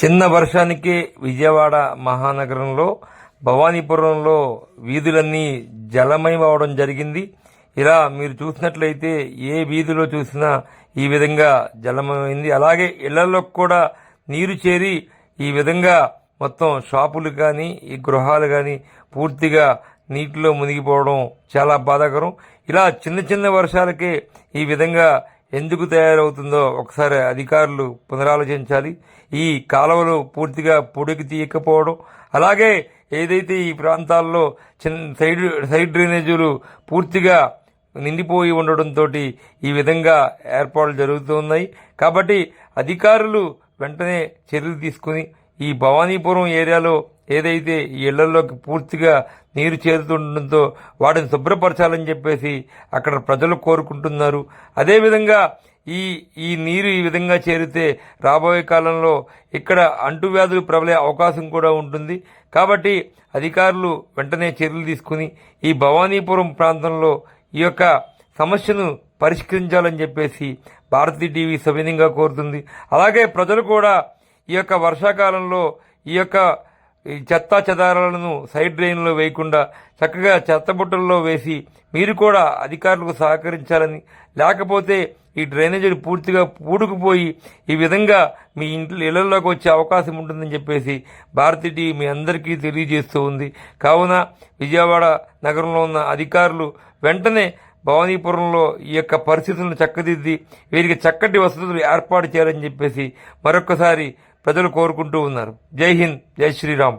చిన్న వర్షానికే విజయవాడ మహానగరంలో భవానీపురంలో వీధులన్నీ జలమయం అవడం జరిగింది. ఇలా మీరు చూసినట్లయితే ఏ వీధిలో చూసినా ఈ విధంగా జలమయమైంది. అలాగే ఇళ్ళలో కూడా నీరు చేరి ఈ విధంగా మొత్తం షాపులు కానీ ఈ గృహాలు కానీ పూర్తిగా నీటిలో మునిగిపోవడం చాలా బాధాకరం. ఇలా చిన్న చిన్న వర్షాలకే ఈ విధంగా ఎందుకు తయారవుతుందో ఒకసారి అధికారులు పునరాలోచించాలి. ఈ కాలువలు పూర్తిగా పొడికి తీయకపోవడం అలాగే ఏదైతే ఈ ప్రాంతాల్లో చిన్న సైడ్ సైడ్ డ్రైనేజీలు పూర్తిగా నిండిపోయి ఉండడంతో ఈ విధంగా ఏర్పాట్లు జరుగుతున్నాయి. కాబట్టి అధికారులు వెంటనే చర్యలు తీసుకుని ఈ భవానీపురం ఏరియాలో ఏదైతే ఈ ఇళ్ళలోకి పూర్తిగా నీరు చేరుతుండటంతో వాటిని శుభ్రపరచాలని చెప్పేసి అక్కడ ప్రజలు కోరుకుంటున్నారు. అదేవిధంగా ఈ ఈ నీరు ఈ విధంగా చేరితే రాబోయే కాలంలో ఇక్కడ అంటువ్యాధులు ప్రబలే అవకాశం కూడా ఉంటుంది. కాబట్టి అధికారులు వెంటనే చర్యలు తీసుకుని ఈ భవానీపురం ప్రాంతంలో ఈ యొక్క సమస్యను పరిష్కరించాలని చెప్పేసి భారతీ టీవీ సవినీయంగా కోరుతుంది. అలాగే ప్రజలు కూడా ఈ యొక్క వర్షాకాలంలో ఈ యొక్క ఈ చెత్త చెదారాలను సైడ్ డ్రైన్లో వేయకుండా చక్కగా చెత్తబుట్టల్లో వేసి మీరు కూడా అధికారులకు సహకరించాలని లేకపోతే ఈ డ్రైనేజీలు పూర్తిగా పూడుకుపోయి ఈ విధంగా మీ ఇంట్లో ఇళ్ళలోకి వచ్చే అవకాశం ఉంటుందని చెప్పేసి భారతీ టీవీ మీ అందరికీ తెలియజేస్తూ ఉంది. కావున విజయవాడ నగరంలో ఉన్న అధికారులు వెంటనే భవానీపురంలో ఈ యొక్క పరిస్థితులను చక్కదిద్ది వీరికి చక్కటి వసతులు ఏర్పాటు చేయాలని చెప్పేసి మరొకసారి ప్రజలు కోరుకుంటూ ఉన్నారు. జై హింద్ జై శ్రీరామ్.